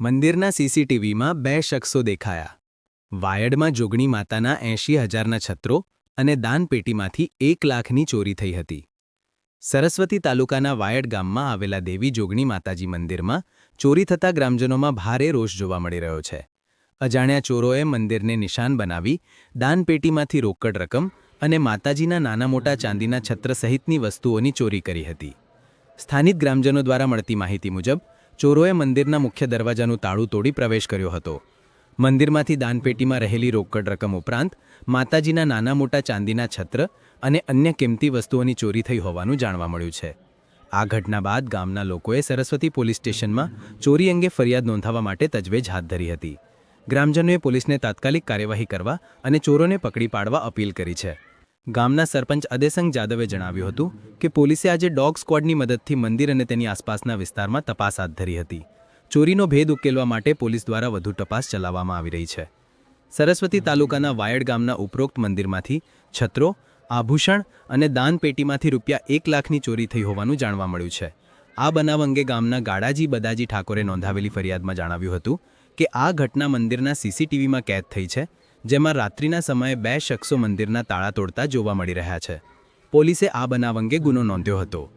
મંદિરના સીસીટીવીમાં બે શખ્સો દેખાયા. વાયડમાં જોગણી માતાના એંશી હજારના છત્રો અને દાનપેટીમાંથી એક લાખની ચોરી થઈ હતી. સરસ્વતી તાલુકાના વાયડ ગામમાં આવેલા દેવી જોગણી માતાજી મંદિરમાં ચોરી થતા ગ્રામજનોમાં ભારે રોષ જોવા મળી રહ્યો છે. અજાણ્યા ચોરોએ મંદિરને નિશાન બનાવી, દાનપેટીમાંથી રોકડ રકમ અને માતાજીના નાના મોટા ચાંદીના છત્ર સહિતની વસ્તુઓની ચોરી કરી હતી. સ્થાનિક ગ્રામજનો દ્વારા મળતી માહિતી મુજબ ચોરોએ મંદિરના મુખ્ય દરવાજાનું તાળું તોડી પ્રવેશ કર્યો હતો. મંદિરમાંથી દાનપેટીમાં રહેલી રોકડ રકમ ઉપરાંત માતાજીના નાના મોટા ચાંદીના છત્ર અને અન્ય કિંમતી વસ્તુઓની ચોરી થઈ હોવાનું જાણવા મળ્યું છે. આ ઘટના બાદ ગામના લોકોએ સરસ્વતી પોલીસ સ્ટેશનમાં ચોરી અંગે ફરિયાદ નોંધાવવા માટે તજવેજ હાથ ધરી હતી. ગ્રામજનોએ પોલીસને તાત્કાલિક કાર્યવાહી કરવા અને ચોરોને પકડી પાડવા અપીલ કરી છે. ગામના સરપંચ અદેસંગ જાદવે જણાવ્યું હતું કે પોલીસે આજે ડોગ સ્ક્વોડની મદદથી મંદિર અને તેની આસપાસના વિસ્તારમાં તપાસ હાથ ધરી હતી. ચોરીનો ભેદ ઉકેલવા માટે પોલીસ દ્વારા વધુ તપાસ ચલાવવામાં આવી રહી છે. સરસ્વતી તાલુકાના વાયડ ગામના ઉપરોક્ત મંદિરમાંથી છત્રો, આભૂષણ અને દાનપેટીમાંથી રૂપિયા એક લાખની ચોરી થઈ હોવાનું જાણવા મળ્યું છે. આ બનાવ અંગે ગામના ગાડાજી બદાજી ઠાકોરે નોંધાવેલી ફરિયાદમાં જણાવ્યું હતું કે આ ઘટના મંદિરના સીસીટીવીમાં કેદ થઈ છે જેમાં રાત્રિના સમયે બે શખ્સો મંદિરના તાળા તોડતા જોવા મળી રહ્યા છે. પોલીસે આ બનાવ અંગે ગુનો નોંધ્યો હતો.